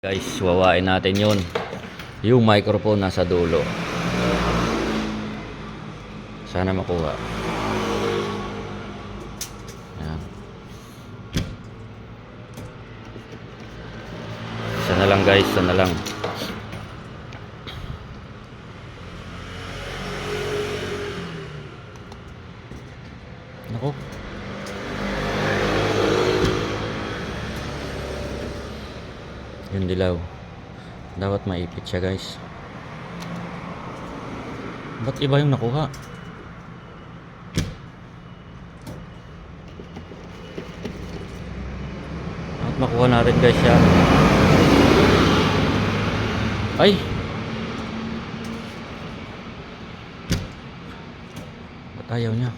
Guys, wawain natin yun. Yung microphone nasa dulo. Sana makuha. Yan. Isa na lang guys, isa na lang. Nako. Yung dilaw. Dapat maipit siya guys. Ba't iba yung nakuha? At makuha natin guys yan. Ay! Ba't ayaw niya?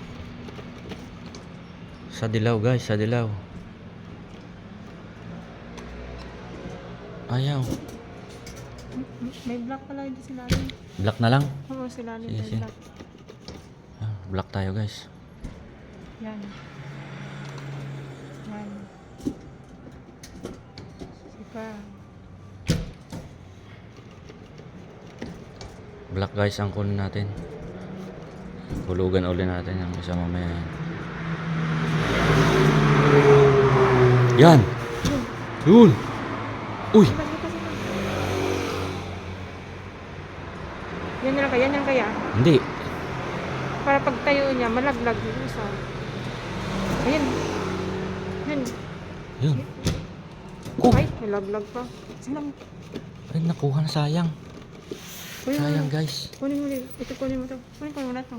Sa dilaw guys, sa dilaw. Ayaw. May black pala dito sila. Black na lang. Oo, sila rin Sige, sige. black. Ah, black tayo guys. Yan. Yan. Sipa. Black guys ang kunin natin. Hulugan uli natin ang isa mamaya. Yan! Yun! Uy! Yan na lang kaya, yan lang kaya. Hindi. Para pag tayo niya, malaglag yung isa. Ayan. Yan. Yun. Oh! Ay, may laglag pa. Silang. Ay, nakuha na sayang. Kunin mo Sayang guys. Kunin mo. Ito kunin mo to. Kunin ko muna to.